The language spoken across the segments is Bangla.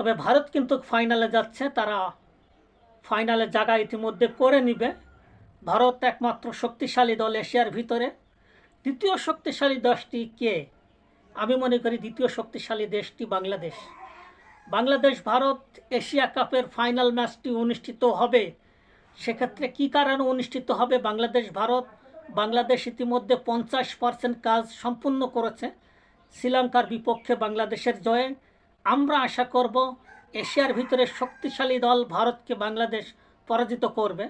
তবে ভারত কিন্তু ফাইনালে যাচ্ছে, তারা ফাইনালে জায়গা ইতিমধ্যে করে নিবে। ভারত একমাত্র শক্তিশালী দল এশিয়ার ভিতরে। দ্বিতীয় শক্তিশালী দশটি কে? আমি মনে করি দ্বিতীয় শক্তিশালী দেশটি বাংলাদেশ। বাংলাদেশ, ভারত, এশিয়া কাপের ফাইনাল ম্যাচটি অনুষ্ঠিত হবে। সেক্ষেত্রে কী কারণে অনুষ্ঠিত হবে? বাংলাদেশ, ভারত, বাংলাদেশ ইতিমধ্যে পঞ্চাশ পার্সেন্ট কাজ সম্পূর্ণ করেছে। শ্রীলঙ্কার বিপক্ষে বাংলাদেশের জয়ে আমরা আশা করব এশিয়ার ভিতরে শক্তিশালী দল ভারতকে বাংলাদেশ পরাজিত করবে।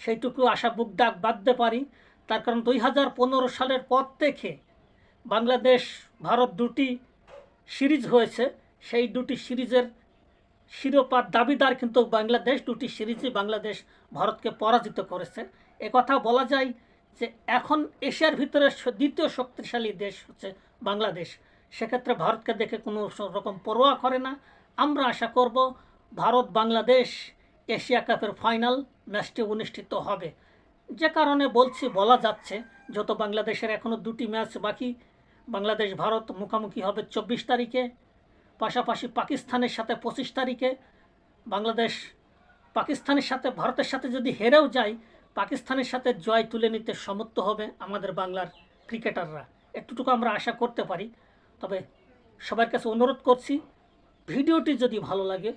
সেইটুকু আশা বুক ডাক বাঁধতে পারি। তার কারণ দুই হাজার পনেরো সালের পর থেকে বাংলাদেশ, ভারত দুটি সিরিজ হয়েছে। সেই দুটি সিরিজের শিরোপার দাবিদার কিন্তু বাংলাদেশ, দুটি সিরিজে বাংলাদেশ ভারতকে পরাজিত করেছে। কথা বলা যায় যে এখন এশিয়ার ভিতরে দ্বিতীয় শক্তিশালী দেশ হচ্ছে বাংলাদেশ। সেক্ষেত্রে ভারতকে দেখে কোনো রকম পরোয়া করে না। আমরা আশা করব ভারত বাংলাদেশ এশিয়া কাপের ফাইনাল ম্যাচটি অনুষ্ঠিত হবে। যে কারণে বলছি, বলা যাচ্ছে যত বাংলাদেশের এখনও দুটি ম্যাচ বাকি, বাংলাদেশ ভারত মুখোমুখি হবে চব্বিশ তারিখে, পাশাপাশি পাকিস্তানের সাথে পঁচিশ তারিখে, বাংলাদেশ পাকিস্তানের সাথে, ভারতের সাথে যদি হেরেও যায়, পাকিস্তানের সাথে জয় তুলে নিতে সমর্থ হবে আমাদের বাংলার ক্রিকেটাররা। একটুটুকু আমরা আশা করতে পারি। তবে সবার কাছে অনুরোধ করছি, ভিডিওটি যদি ভালো লাগে,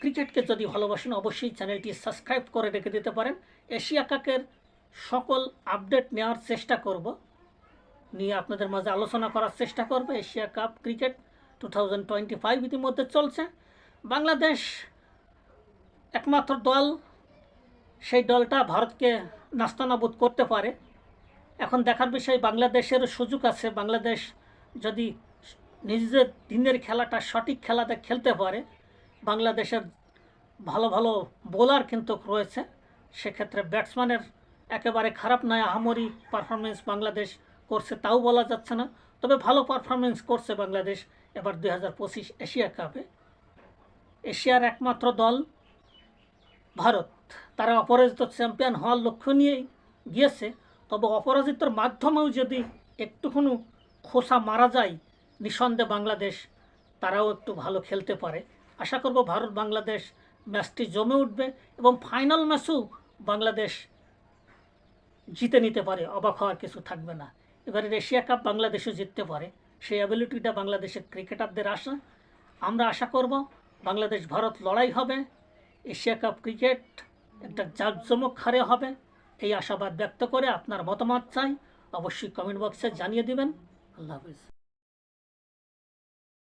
ক্রিকেটকে যদি ভালোবাসেন, অবশ্যই চ্যানেলটি সাবস্ক্রাইব করে রেখে দিতে পারেন। এশিয়া কাপের সকল আপডেট নেওয়ার চেষ্টা করব। নিয়ে আপনাদের মাঝে আলোচনা করার চেষ্টা করবে। Asia cup cricket two thousand twenty five ইতিমধ্যে চলছে। বাংলাদেশ একমাত্র দল, সেই দলটা ভারতকে নাস্তানাবুদ করতে পারে। এখন দেখার বিষয় বাংলাদেশের সুযোগ আছে। বাংলাদেশ যদি নিজেদের দিনের খেলাটা সঠিক খেলাতে খেলতে পারে। বাংলাদেশের ভালো ভালো বোলার কিন্তু রয়েছে। সেক্ষেত্রে ব্যাটসম্যানের একেবারে খারাপ নয়, আহামরি পারফরমেন্স বাংলাদেশ করছে তাও বলা যাচ্ছে না। তবে ভালো পারফরমেন্স করছে বাংলাদেশ এবার দুই হাজার পঁচিশ এশিয়া কাপে। এশিয়ার একমাত্র দল ভারত। তারা অপরাজিত চ্যাম্পিয়ন হওয়ার লক্ষ্য নিয়েই গিয়েছে। তবে অপরাজিতর মাধ্যমেও যদি একটুখানি খোসা মারা যায় নিঃসন্দেহে বাংলাদেশ তারাও একটু ভালো খেলতে পারে। আশা করব ভারত বাংলাদেশ ম্যাচটি জমে উঠবে এবং ফাইনাল ম্যাচও বাংলাদেশ জিতে নিতে পারে, অবাক হওয়ার কিছু থাকবে না। এবারে এশিয়া কাপ বাংলাদেশও জিততে পারে, সেই অ্যাবিলিটিটা বাংলাদেশের ক্রিকেটারদের আসা। আমরা আশা করব বাংলাদেশ ভারত লড়াই হবে, এশিয়া কাপ ক্রিকেট একটা জাঁকজমক হারে হবে। এই আশাবাদ ব্যক্ত করে আপনার মতামত চাই, অবশ্যই কমেন্ট বক্সে জানিয়ে দিবেন। আল্লাহ হাফিজ।